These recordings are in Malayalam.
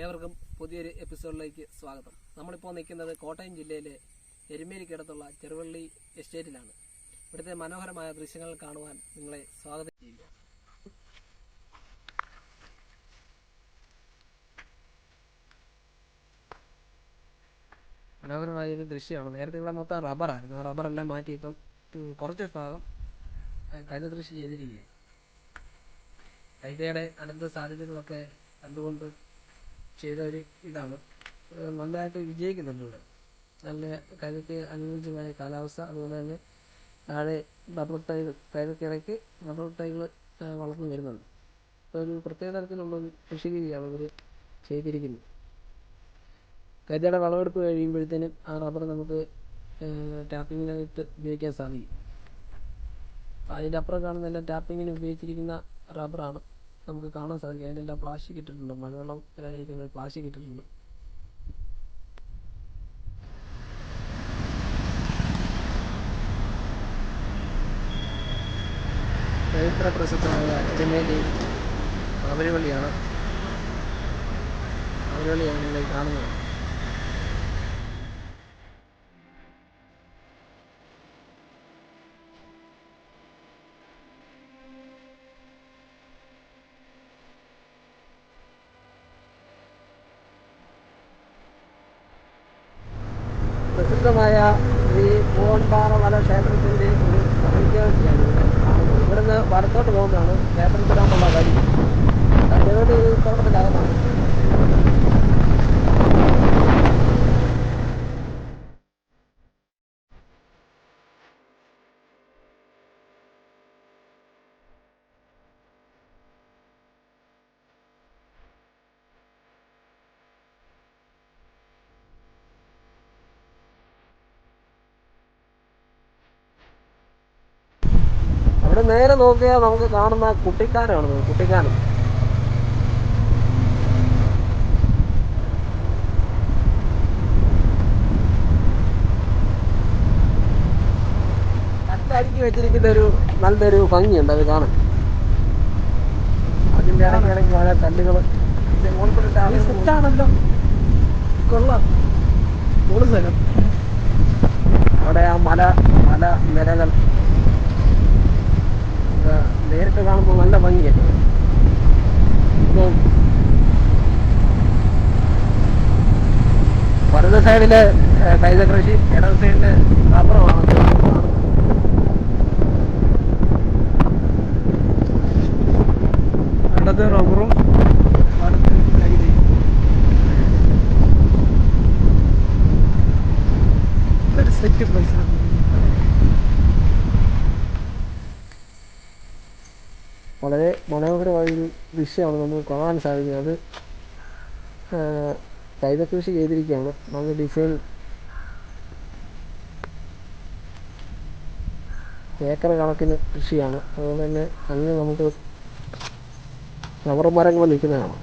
ഏവർക്കും പുതിയൊരു എപ്പിസോഡിലേക്ക് സ്വാഗതം. നമ്മളിപ്പോൾ നിൽക്കുന്നത് കോട്ടയം ജില്ലയിലെ എരുമേലിക്കടുത്തുള്ള ചെറുവള്ളി എസ്റ്റേറ്റിലാണ്. ഇവിടുത്തെ മനോഹരമായ ദൃശ്യങ്ങൾ കാണുവാൻ നിങ്ങളെ സ്വാഗതം. ചെയ്യുക മനോഹരമായ ഒരു ദൃശ്യമാണ്. നേരത്തെ ഇവിടെ മൊത്തം റബ്ബറായിരുന്നു റബ്ബറെല്ലാം മാറ്റി ഇപ്പം കുറച്ച് ഭാഗം കൈത കൃഷി ചെയ്തിരിക്കുകയാണ്. കൈതയുടെ അനന്ത സാധ്യതകളൊക്കെ കണ്ടുകൊണ്ട് ചെയ്ത ഒരു ഇതാണ് നന്നായിട്ട് വിജയിക്കുന്നുണ്ട് ഇവിടെ. നല്ല കരുക്ക് അനുയോജ്യമായ കാലാവസ്ഥ. അതുപോലെ തന്നെ താഴെ റബ്ബർ തൈ കൈതയ്ക്കിടയ്ക്ക് റബ്ബർ തൈകൾ വളർന്നു വരുന്നുണ്ട്. അപ്പോൾ ഒരു പ്രത്യേക തരത്തിലുള്ള ഒരു കൃഷി രീതിയാണ് ഇവർ ചെയ്തിരിക്കുന്നത്. കരുതയുടെ വിളവെടുപ്പ് കഴിയുമ്പോഴത്തേനും ആ റബ്ബർ നമുക്ക് ടാപ്പിങ്ങിനായിട്ട് ഉപയോഗിക്കാൻ സാധിക്കും. അതിന്റെ അപ്പുറം കാണുന്നതെല്ലാം ടാപ്പിങ്ങിന് ഉപയോഗിച്ചിരിക്കുന്ന റബ്ബറാണ് നമുക്ക് കാണാൻ സാധിക്കും. അതിനെല്ലാം പ്ലാസ്റ്റിക് ഇട്ടിട്ടുണ്ട്. മഴവെള്ളം വരാതിരിക്കുന്ന പ്ലാസ്റ്റിക് ഇട്ടിട്ടുണ്ട്. ചരിത്ര പ്രസിദ്ധമായ എരുമേലി അവരുവള്ളിയാണ് അവരുവള്ളിയാണ് കാണുന്നത്. കാണുന്നത്. ഇവിടുന്ന് വലത്തോട്ട് പോകുന്നതാണ് ക്ഷേത്രത്തിലാണുള്ള വഴി അതിനോട് ഒരു അവിടെ നേരെ നോക്കിയാൽ നമുക്ക് കാണുന്ന കുട്ടിക്കാനാണ് കുട്ടിക്കാനം. കല്ലടുക്കി വെച്ചിരിക്കുന്ന ഒരു നല്ലൊരു ഭംഗിയുണ്ട് അത് കാണാൻ. അതിന്റെ ഇടയ്ക്ക് വളരെ കല്ലുകൾ സെറ്റാണല്ലോ കൊള്ളാം. അവിടെ ആ മല മല നിരകൾ നേരിട്ട് കാണുമ്പോൾ നല്ല ഭംഗിയല്ലേ ഇപ്പം വലത് സൈഡിൽ കൈത കൃഷി ഇടത് സൈഡിൽ അപ്പുറമാണ്. ഇടത് റബ്ബറും സെറ്റ് പ്ലേസ് വളരെ മനോഹരമായൊരു ദൃശ്യമാണ് നമുക്ക് കാണാൻ സാധിക്കുന്നത്. അത് കൈത കൃഷി ചെയ്തിരിക്കുകയാണ്. നല്ല ഡിസൈൻ ഏക്കർ കണക്കിന് കൃഷിയാണ്. അതുപോലെ തന്നെ അതിന് നമുക്ക് റബ്ബർ മരങ്ങൾ നിൽക്കുന്നതാണ്.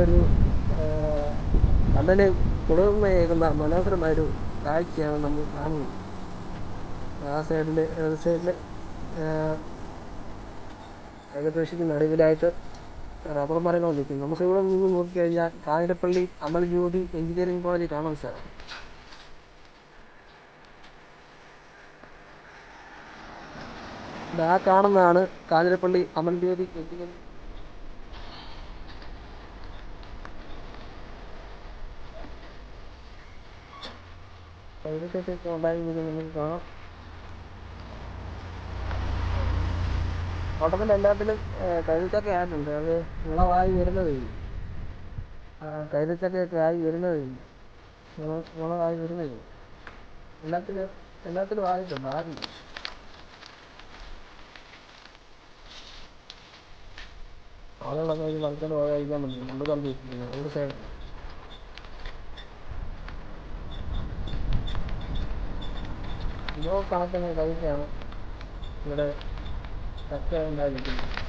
നല്ലൊരു നല്ലൊരു കുളിർമയേകുന്ന മനോഹരമായൊരു കാഴ്ചയാണ് നമ്മൾ കാണുന്നത്. ആ സൈഡിൽ ഇടത് സൈഡിൽ ഏകദേശത്തിന് നടുവിലായിട്ട് റബ്ബർ മരങ്ങൾ നമുക്ക് ഇവിടെ നിന്ന് നോക്കിക്കഴിഞ്ഞാൽ കാഞ്ഞിരപ്പള്ളി അമൽ ജ്യോതി എഞ്ചിനീയറിംഗ് കോളേജ് കാണാൻ സാർ. ഇത് ആ കാണുന്നതാണ് കാഞ്ഞിരപ്പള്ളി അമൽ ജ്യോതി എഞ്ചിനീയറിംഗ് കൈവശത്തൊക്കെ ഉണ്ടായിരുന്നത് നമുക്ക് കാണാം തോട്ടത്തിൽ എല്ലാത്തിലും കൈതച്ചക്ക ആയിട്ടുണ്ട്. അത് വിളവായി വരുന്നതേ കൈതച്ചക്കയൊക്കെ ആയി വരുന്നതേ വിളവായി വരുന്നതേ എല്ലാത്തിലും എല്ലാത്തിലും ആയിട്ടുണ്ട് ആദ്യം ആളുകളൊക്കെ ഈ വളർത്തൽ പോകാതിരിക്കാൻ വേണ്ടി കൊണ്ട് തന്നിരിക്കുന്നത് ഒരു സൈഡ് കിലോ കണക്കിന് കവിതയാണ് ഇവിടെ ചക്ക ഉണ്ടായിരിക്കുന്നത്.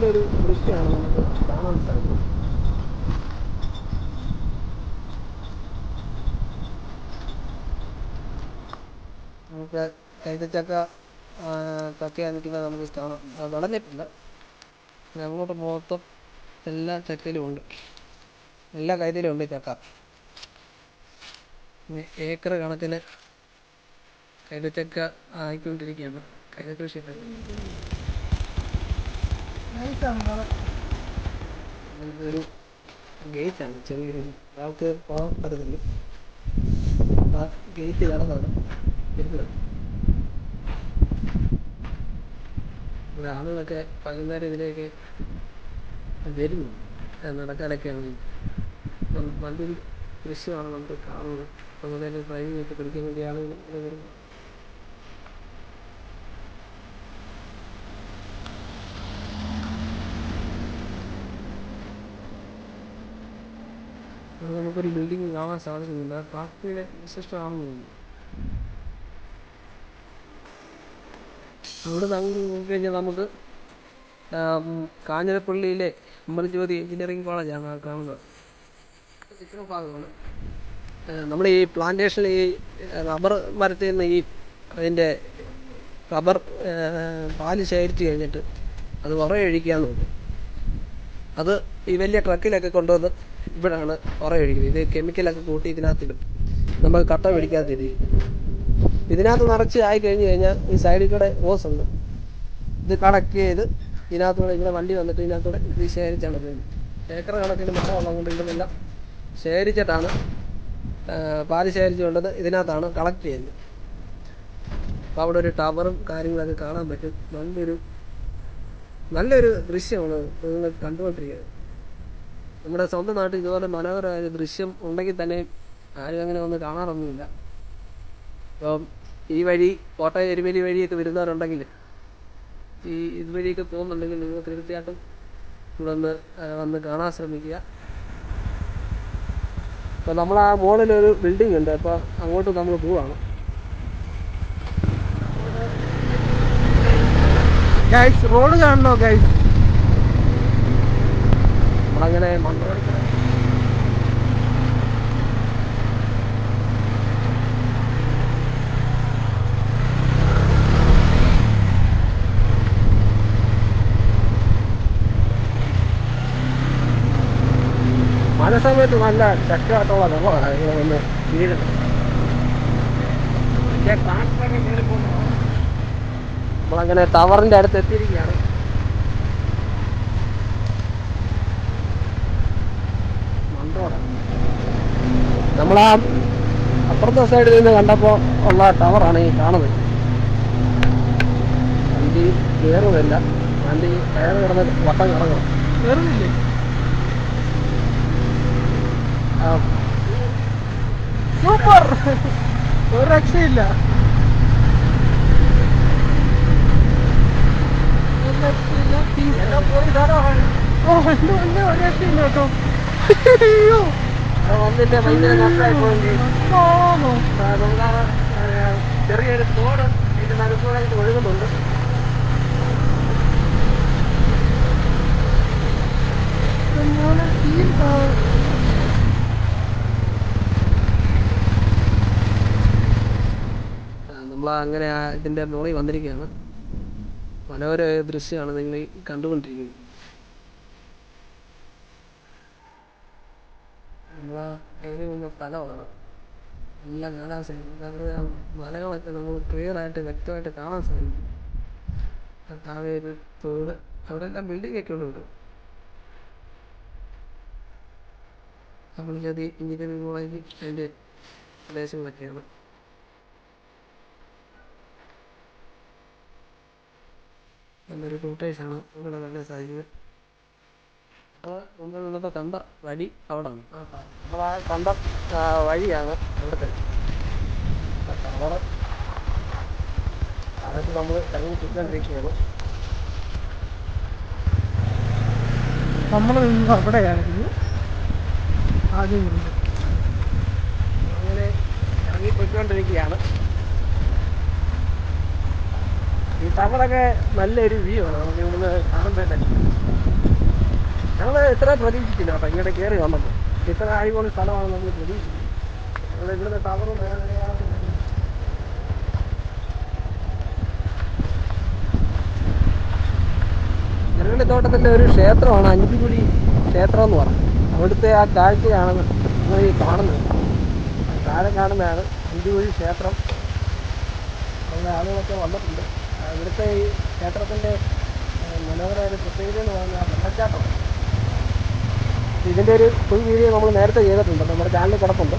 നല്ലൊരു ദൃശ്യമാണ് നമുക്ക് കാണാൻ സാധിക്കുന്നത്. നമുക്ക് കൈതച്ചക്ക ചക്കയാണ് നിൽക്കുന്നത് നമുക്ക് കാണാം നടന്നിട്ടില്ല അങ്ങോട്ട് മൊത്തം എല്ലാ ചക്കയിലും ഉണ്ട്. എല്ലാ കൈതയിലും ഉണ്ട് ചക്ക. ഏക്കർ കണക്കിന് കൈതച്ചക്ക ആയിക്കൊണ്ടിരിക്കുകയാണ്. കൈത കൃഷി ഒരു ഗേറ്റാണ്. ചെറിയൊരു ആൾക്ക് പോകാൻ പറ്റത്തില്ല. ഗേറ്റ് കടന്നാണ് ഇവിടെ ആളുകളൊക്കെ ഇതിലേക്ക് വരുന്നു. നടക്കാനൊക്കെയാണ്. നല്ലൊരു ദൃശ്യമാണ് നമുക്ക് കാണുന്നത്. അതുപോലെ തന്നെ ഡ്രൈവിംഗ് ഒക്കെ പഠിക്കാൻ വേണ്ടി ആളുകൾ വരുന്നു. ബിൽഡിംഗ് കാണാൻ സാധിക്കുന്നില്ല പാർട്ടിയുടെ വിശിഷ്ടമാണെന്ന് തോന്നുന്നു അവിടെ നിന്ന് അങ്ങോട്ട് നോക്കിക്കഴിഞ്ഞാൽ നമുക്ക് കാഞ്ഞിരപ്പള്ളിയിലെ അമർജ്യോതി എഞ്ചിനീയറിംഗ് കോളേജാണ് ആ കാണുന്നത്. ഭാഗമാണ്. നമ്മൾ ഈ പ്ലാന്റേഷനിൽ ഈ റബ്ബർ മരത്തിൽ നിന്ന് ഈ അതിന്റെ റബ്ബർ പാൽ ശേഖരിച്ച് കഴിഞ്ഞിട്ട് അത് ഉറയൊഴിക്കാന്ന് തോന്നുന്നു. അത് ഈ വലിയ ട്രക്കിലൊക്കെ കൊണ്ടുവന്ന് ഇവിടെയാണ് ഉറയൊഴിക്കുന്നത് ഇത് കെമിക്കലൊക്കെ കൂട്ടി ഇതിനകത്തിടും. നമുക്ക് കട്ട പിടിക്കാതിരിക്കും ഇതിനകത്ത് നിറച്ച് ആയി കഴിഞ്ഞ് കഴിഞ്ഞാൽ ഈ സൈഡിൽ കൂടെ ഓസ് ഉണ്ട്. ഇത് കളക്ട് ചെയ്ത് ഇതിനകത്തൂടെ ഇങ്ങനെ വണ്ടി വന്നിട്ട് ഇതിനകത്തൂടെ ഇത് ശേഖരിച്ചാണ് പോകുന്നത് ഏക്കർ കണക്കിന് മരം ഉള്ളതുകൊണ്ട് ഇതെല്ലാം ശേഖരിച്ചിട്ടാണ് പാൽ ശേഖരിച്ചു കൊണ്ടത് ഇതിനകത്താണ് കളക്ട് ചെയ്യുന്നത്. അപ്പോൾ അവിടെ ഒരു ടവറും കാര്യങ്ങളൊക്കെ കാണാൻ പറ്റും. നല്ലൊരു നല്ലൊരു ദൃശ്യമാണ് നിങ്ങൾ കണ്ടുകൊണ്ടിരിക്കുന്നത്. നമ്മുടെ സ്വന്തം നാട്ടിൽ ഇതുപോലെ മനോഹരമായ ദൃശ്യം ഉണ്ടെങ്കിൽ തന്നെ ആരും അങ്ങനെ വന്ന് കാണാറൊന്നുമില്ല. അപ്പം ഈ വഴി കോട്ടയം എരുമേലി വഴിയൊക്കെ വരുന്നവരുണ്ടെങ്കിൽ ഈ ഇതുവഴിയൊക്കെ പോകുന്നുണ്ടെങ്കിൽ നിങ്ങൾ തീർച്ചയായിട്ടും ഇവിടെ ഒന്ന് വന്ന് കാണാൻ ശ്രമിക്കുക. അപ്പോൾ നമ്മൾ ആ മുകളിലൊരു ബിൽഡിംഗ് ഉണ്ട്. അപ്പോൾ അങ്ങോട്ട് നമ്മൾ പോവാണ്. റോഡ് കാണണോ ഗൈസ് മണ്ണോടിക്കണം മഴ സമയത്ത് നല്ല പോകുന്ന. നമ്മളങ്ങനെ ടവറിന്റെ അടുത്ത് എത്തിയിരിക്കുകയാണ്. നമ്മളാ അപ്പുറത്തെ സൈഡിൽ നിന്ന് കണ്ടപ്പോൾ ഉള്ള ടവറാണ് ഈ കാണുന്നത്. വണ്ടി കയറുന്നില്ല വണ്ടി കയറ് കിടന്ന് വട്ടം കിടക്കണം കയറുന്നില്ലേ സൂപ്പർ ഒരു രക്ഷയില്ല. വന്നിട്ട് ഭയങ്കര നഷ്ടമായി ചെറിയൊരു തോട് ഇതിന്റെ നടുക്കൂടായിട്ട് ഒഴുകുന്നുണ്ട്. നമ്മൾ അങ്ങനെ ആ ഇതിന്റെ മുകളിൽ വന്നിരിക്കുകയാണ്. മനോഹരമായ ദൃശ്യമാണ് നിങ്ങൾ കണ്ടുകൊണ്ടിരിക്കുന്നത്. നമ്മളാ എങ്ങനെയൊന്നും സ്ഥലമാണ് എല്ലാം കാണാൻ സാധിക്കും. മലകളൊക്കെ നമുക്ക് ക്ലിയറായിട്ട് വ്യക്തമായിട്ട് കാണാൻ സാധിക്കും താഴെ ഒരു തോട് അവിടെയെല്ലാം ബിൽഡിങ്ങൊക്കെ ഉണ്ട് നമ്മളത് എഞ്ചിനീയറിംഗ് കോളേജ് അതിന്റെ പ്രദേശങ്ങളൊക്കെയാണ്. നല്ലൊരു കൂട്ടേഴ്സാണ് ഇവിടെ കാണാൻ സാധിക്കുന്നത് ഇന്നത്തെ കണ്ട വഴി അവിടാണ് അപ്പോൾ ആ കണ്ട വഴിയാണ് ഇവിടുത്തെ. അതൊക്കെ നമ്മൾ കഴിഞ്ഞ് ചുറ്റാണ്ടിരിക്കുകയാണ് നമ്മൾ നിന്ന് അവിടെയായിരുന്നു. ആദ്യം അങ്ങനെ ഇറങ്ങി പോയിക്കൊണ്ടിരിക്കുകയാണ്. ഈ ടവറൊക്കെ നല്ലൊരു വ്യൂ ആണ്. നമുക്ക് ഇവിടുന്ന് കാണാൻ തന്നെ ഞങ്ങൾ ഇത്ര പ്രതീക്ഷിച്ചില്ല കേട്ടോ ഇങ്ങോട്ട് കയറി വന്നപ്പോൾ ഇത്ര അടിപൊളി സ്ഥലമാണ് നമ്മൾ പ്രതീക്ഷിച്ചത് ഇവിടുന്ന് നിലവാരത്തിൽ കണ്ടു. ഒരു ക്ഷേത്രമാണ് അഞ്ചുകുടി ക്ഷേത്രം എന്ന് പറഞ്ഞു അവിടുത്തെ ആ കാഴ്ചയാണ് നമ്മൾ ഈ കാണുന്നത്. താഴെ കാണുന്നതാണ് അഞ്ചുകുഴി ക്ഷേത്രം. അവിടെ ആളുകളൊക്കെ വന്നിട്ടുണ്ട്. ഇവിടുത്തെ ഈ ക്ഷേത്രത്തിന്റെ മനോഹരമായ പ്രത്യേകത എന്ന് പറഞ്ഞാൽ വെള്ളച്ചാട്ടമാണ് ഇതിന്റെ ഒരു ഫുൾ വീഡിയോ നമ്മൾ നേരത്തെ ചെയ്തിട്ടുണ്ട്. നമ്മുടെ ചാനലിൽ കിടപ്പുണ്ട്.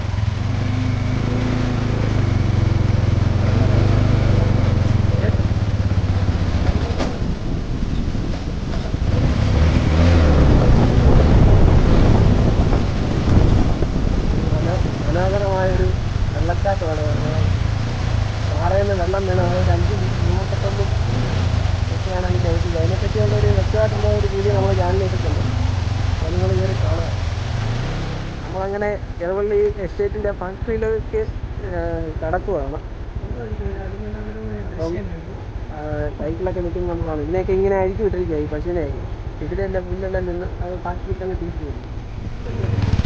മന- മനോഹരമായൊരു വെള്ളച്ചാട്ടമാണ്. നിന്ന് വെള്ളം വീണ് ഒരു അഞ്ച് കിലോമീറ്ററിലും ഒക്കെയാണ് അതിന്റെ ഐതിഹ്യം അതിനെപ്പറ്റിയുള്ള ഒരു വ്യക്തമായിട്ടുള്ള ഒരു വീഡിയോ നമ്മൾ ചാനലിൽ ഇട്ടിട്ടുണ്ട് അത് നിങ്ങൾ കയറി കാണുക നമ്മളങ്ങനെ ഇടവള്ളി എസ്റ്റേറ്റിന്റെ ഫാക്ടറിയിലേക്ക് കടക്കുകയാണ് അപ്പം ആ, സൈക്കിളൊക്കെ നിൽക്കുന്ന നമ്മൾ കാണും ഇതിനെയൊക്കെ ഇങ്ങനെ അഴിച്ചു വിട്ടിരിക്കുക ഈ പശുവിനെ. എന്റെ പുല്ലെല്ലാം നിന്ന് അത് ഫാക്ടറിക്ക് അങ്ങ് തിരിച്ചു വരും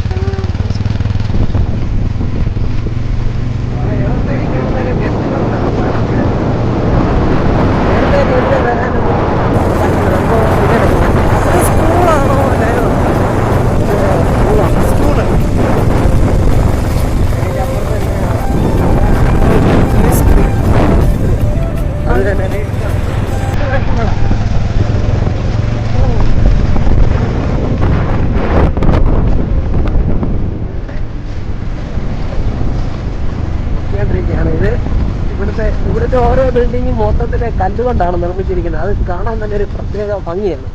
ബിൽഡിങ്ങും മൊത്തത്തിലെ കല്ലുകൊണ്ടാണ് നിർമ്മിച്ചിരിക്കുന്നത്. അത് കാണാൻ തന്നെ ഒരു പ്രത്യേക ഭംഗിയാണ്.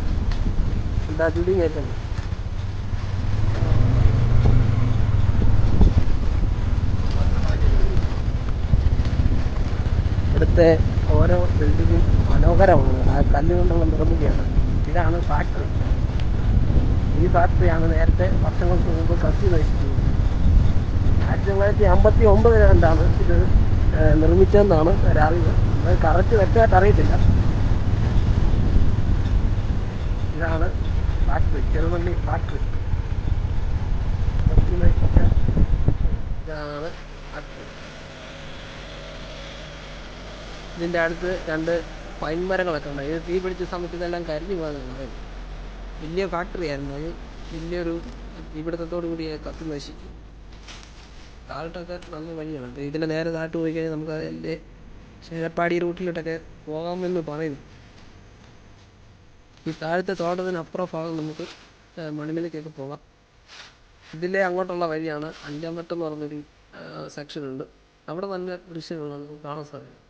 എന്താ ബിൽഡിംഗ് ആയിട്ടുണ്ട് ഇവിടുത്തെ ഓരോ ബിൽഡിങ്ങും മനോഹരമാണ്. ആ കല്ലുകൊണ്ടുള്ള നിർമ്മിക്കുകയാണ് ഇതാണ് ഫാക്ടറി ഈ ഫാക്ടറിയാണ് നേരത്തെ വർഷങ്ങൾക്ക് മുമ്പ് കത്തി നശിച്ചത് ആയിരത്തി തൊള്ളായിരത്തി അമ്പത്തി ഒമ്പതിലാണ്ടാണ് ഇത് നിർമ്മിച്ചതെന്നാണ് ഒരറിവ്. അത് കറക്റ്റ് വ്യക്തമായിട്ട് അറിയത്തില്ല. ഇതാണ് ഫാക്ടറി ചെറുമണ്ണി ഫാക്ടറി ഇതാണ് ഇതിന്റെ അടുത്ത് രണ്ട് പൈൻ മരങ്ങളൊക്കെ ഉണ്ട്. ഇത് തീ പിടിച്ച സമയത്ത് ഇതെല്ലാം കരിഞ്ഞു പോകുന്നുണ്ട് വലിയ ഫാക്ടറി ആയിരുന്നു. അത് വലിയൊരു തീപിടുത്തത്തോടു കൂടി കത്തി നശിച്ചു. താഴോട്ടൊക്കെ നല്ല വഴിയാണ്. ഇതിന്റെ നേരെ താഴോട്ട് പോയി കഴിഞ്ഞാൽ നമുക്ക് അതിന്റെ ചേരപ്പാടി റൂട്ടിലോട്ടൊക്കെ പോകാമെന്ന് പറയുന്നു. ഈ താഴത്തെ തോട്ടത്തിന് അപ്പുറം ഭാഗം നമുക്ക് മണിമലയ്ക്കൊക്കെ പോകാം. ഇതിലെ അങ്ങോട്ടുള്ള വഴിയാണ് അഞ്ചാം വട്ടം എന്ന് പറഞ്ഞൊരു സെക്ഷൻ ഉണ്ട്. അവിടെ നല്ല ദൃശ്യങ്ങളാണ് കാണാൻ സാധിക്കും